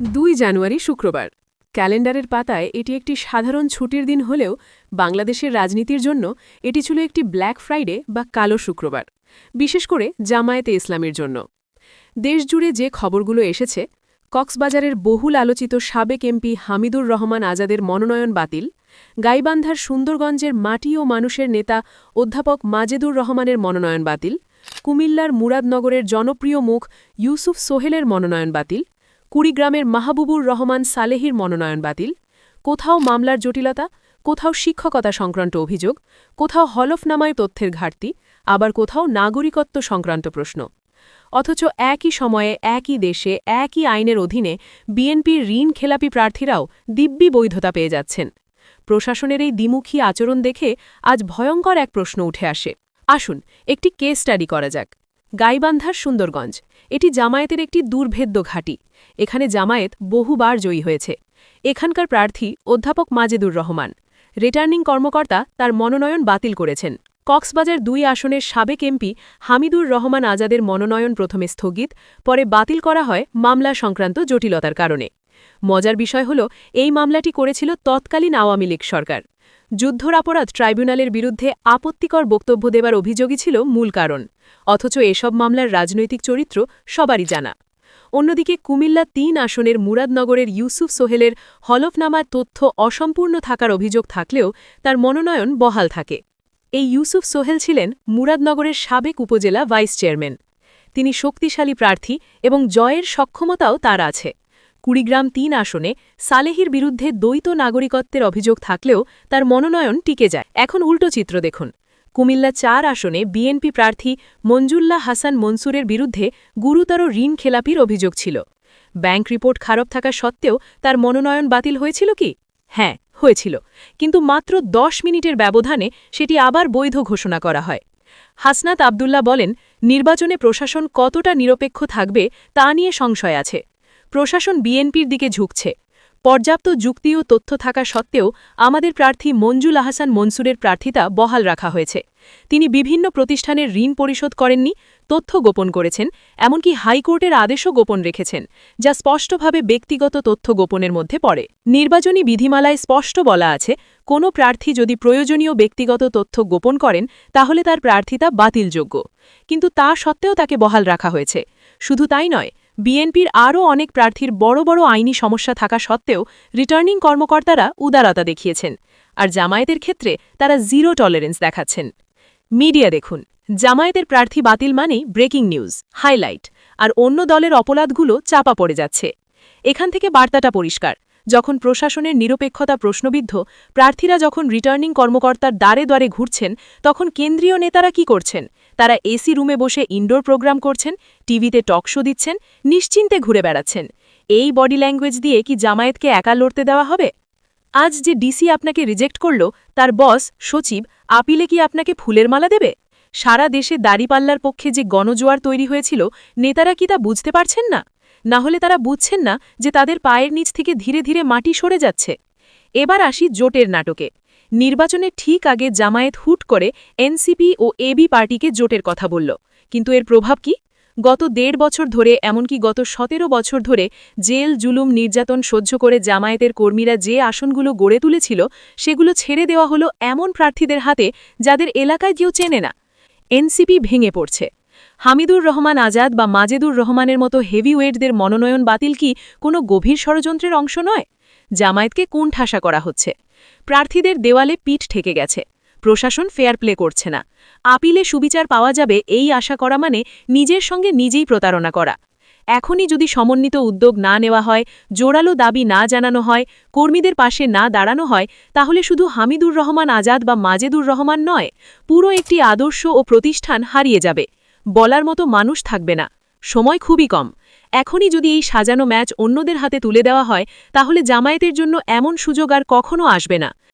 দুই জানুয়ারি শুক্রবার। ক্যালেন্ডারের পাতায় এটি একটি সাধারণ ছুটির দিন হলেও বাংলাদেশের রাজনীতির জন্য এটি ছিল একটি ব্ল্যাক ফ্রাইডে বা কালো শুক্রবার, বিশেষ করে জামায়াতে ইসলামের জন্য। দেশজুড়ে যে খবরগুলো এসেছে, কক্সবাজারের বহুল আলোচিত সাবেক এমপি হামিদুর রহমান আজাদের মনোনয়ন বাতিল, গাইবান্ধার সুন্দরগঞ্জের মাটি ও মানুষের নেতা অধ্যাপক মাজেদুর রহমানের মনোনয়ন বাতিল, কুমিল্লার মুরাদনগরের জনপ্রিয় মুখ ইউসুফ সোহেলের মনোনয়ন বাতিল কুড়িগ্রামের মাহবুবুর রহমান সালেহির মনোনয়ন বাতিল, কোথাও মামলার জটিলতা, কোথাও শিক্ষকতা সংক্রান্ত অভিযোগ, কোথাও হলফনামায় তথ্যের ঘাটতি, আবার কোথাও নাগরিকত্ব সংক্রান্ত প্রশ্ন। অথচ একই সময়ে একই দেশে একই আইনের অধীনে বিএনপির ঋণ খেলাপি প্রার্থীরাও দিব্যি বৈধতা পেয়ে যাচ্ছেন। প্রশাসনের এই দ্বিমুখী আচরণ দেখে আজ ভয়ঙ্কর এক প্রশ্ন উঠে আসে। আসুন, একটি কেস স্টাডি করা যাক। গাইবান্ধার সুন্দরগঞ্জ। এটি জামায়াতের একটি দুর্ভেদ্য ঘাঁটি। এখানে জামায়াত বহুবার জয়ী হয়েছে। এখানকার প্রার্থী অধ্যাপক মাজেদুর রহমান। রিটার্নিং কর্মকর্তা তার মনোনয়ন বাতিল করেছেন। কক্সবাজার দুই আসনের সাবেক এমপি হামিদুর রহমান আজাদের মনোনয়ন প্রথমে স্থগিত, পরে বাতিল করা হয় মামলা সংক্রান্ত জটিলতার কারণে। মজার বিষয় হল, এই মামলাটি করেছিল তৎকালীন আওয়ামী লীগ সরকার। যুদ্ধরাপরাধ ট্রাইব্যুনালের বিরুদ্ধে আপত্তিকর বক্তব্য দেবার অভিযোগই ছিল মূল কারণ। অথচ এসব মামলার রাজনৈতিক চরিত্র সবারই জানা। অন্যদিকে কুমিল্লা তিন আসনের মুরাদনগরের ইউসুফ সোহেলের হলফনামার তথ্য অসম্পূর্ণ থাকার অভিযোগ থাকলেও তার মনোনয়ন বহাল থাকে। এই ইউসুফ সোহেল ছিলেন মুরাদনগরের সাবেক উপজেলা ভাইস চেয়ারম্যান। তিনি শক্তিশালী প্রার্থী এবং জয়ের সক্ষমতাও তার আছে। কুড়িগ্রাম তিন আসনে সালেহির বিরুদ্ধে দ্বৈত নাগরিকত্বের অভিযোগ থাকলেও তার মনোনয়ন টিকে যায়। এখন উল্টো চিত্র দেখুন। কুমিল্লা চার আসনে বিএনপি প্রার্থী মঞ্জুল্লা হাসান মনসুরের বিরুদ্ধে গুরুতর ঋণ খেলাপির অভিযোগ ছিল। ব্যাংক রিপোর্ট খারাপ থাকা সত্ত্বেও তার মনোনয়ন বাতিল হয়েছিল কি? হ্যাঁ হয়েছিল। কিন্তু মাত্র দশ মিনিটের ব্যবধানে সেটি আবার বৈধ ঘোষণা করা হয়। হাসনাত আবদুল্লা বলেন, নির্বাচনে প্রশাসন কতটা নিরপেক্ষ থাকবে তা নিয়ে সংশয় আছে। প্রশাসন বিএনপির দিকে ঝুঁকছে। পর্যাপ্ত যুক্তি ও তথ্য থাকা সত্ত্বেও আমাদের প্রার্থী মঞ্জুল আহসান মনসুরের প্রার্থিতা বহাল রাখা হয়েছে। তিনি বিভিন্ন প্রতিষ্ঠানের ঋণ পরিশোধ করেননি, তথ্য গোপন করেছেন, এমনকি হাইকোর্টের আদেশও গোপন রেখেছেন, যা স্পষ্টভাবে ব্যক্তিগত তথ্য গোপনের মধ্যে পড়ে। নির্বাচনী বিধিমালায় স্পষ্ট বলা আছে, কোনো প্রার্থী যদি প্রয়োজনীয় ব্যক্তিগত তথ্য গোপন করেন, তাহলে তার প্রার্থিতা বাতিলযোগ্য। কিন্তু তা সত্ত্বেও তাকে বহাল রাখা হয়েছে। শুধু তাই নয় বিএনপির আরও অনেক প্রার্থীর বড় বড় আইনি সমস্যা থাকা সত্ত্বেও রিটার্নিং কর্মকর্তারা উদারতা দেখিয়েছেন। আর জামায়াতের ক্ষেত্রে তারা জিরো টলারেন্স দেখাচ্ছেন। মিডিয়া দেখুন, জামায়াতের প্রার্থী বাতিল মানেই ব্রেকিং নিউজ, হাইলাইট। আর অন্য দলের অপরাধগুলো চাপা পড়ে যাচ্ছে। এখান থেকে বার্তাটা পরিষ্কার। যখন প্রশাসনের নিরপেক্ষতা প্রশ্নবিদ্ধ, প্রার্থীরা যখন রিটার্নিং কর্মকর্তার দ্বারে দ্বারে ঘুরছেন, তখন কেন্দ্রীয় নেতারা কি করছেন? তারা এসি রুমে বসে ইনডোর প্রোগ্রাম করছেন, টিভিতে টক শো দিচ্ছেন, নিশ্চিন্তে ঘুরে বেড়াচ্ছেন। এই বডি ল্যাঙ্গুয়েজ দিয়ে কি জামায়াতকে একা লড়তে দেওয়া হবে? আজ যে ডিসি আপনাকে রিজেক্ট করল, তার বস সচিব, আপিলে কি আপনাকে ফুলের মালা দেবে? সারা দেশে দাড়িপাল্লার পক্ষে যে গণজোয়ার তৈরি হয়েছিল, নেতারা কি তা বুঝতে পারছেন না? না হলে তারা বুঝছেন না যে তাদের পায়ের নিচ থেকে ধীরে ধীরে মাটি সরে যাচ্ছে। এবার আসি জোটের নাটকে। নির্বাচনের ঠিক আগে জামায়াত হুট করে এনসিপি ও এবি পার্টিকে জোটের কথা বলল। কিন্তু এর প্রভাব কি? গত দেড় বছর ধরে, এমনকি গত সতেরো বছর ধরে, জেল, জুলুম, নির্যাতন সহ্য করে জামায়াতের কর্মীরা যে আসনগুলো গড়ে তুলেছিল, সেগুলো ছেড়ে দেওয়া হলো এমন প্রার্থীদের হাতে যাদের এলাকায় কেউ চেনে না। এনসিপি ভেঙে পড়ছে। হামিদুর রহমান আজাদ বা মাজেদুর রহমানের মতো হেভিওয়েটদের মনোনয়ন বাতিল কি কোনো গভীর ষড়যন্ত্রের অংশ নয়? জামায়াতকে কোন ঠাসা করা হচ্ছে? প্রার্থীদের দেওয়ালে পিঠ ঠেকে গেছে। প্রশাসন ফেয়ার প্লে করছে না। আপিলে সুবিচার পাওয়া যাবে এই আশা করা মানে নিজের সঙ্গে নিজেই প্রতারণা করা। এখনই যদি সমন্বিত উদ্যোগ না নেওয়া হয়, জোরালো দাবি না জানানো হয়, কর্মীদের পাশে না দাঁড়ানো হয়, তাহলে শুধু হামিদুর রহমান আজাদ বা মাজেদুর রহমান নয়, পুরো একটি আদর্শ ও প্রতিষ্ঠান হারিয়ে যাবে। বলার মতো মানুষ থাকবে না। সময় খুবই কম। এখনই যদি এই সাজানো ম্যাচ অন্যদের হাতে তুলে দেওয়া হয়, তাহলে জামায়াতের জন্য এমন সুযোগ আর কখনও আসবে না।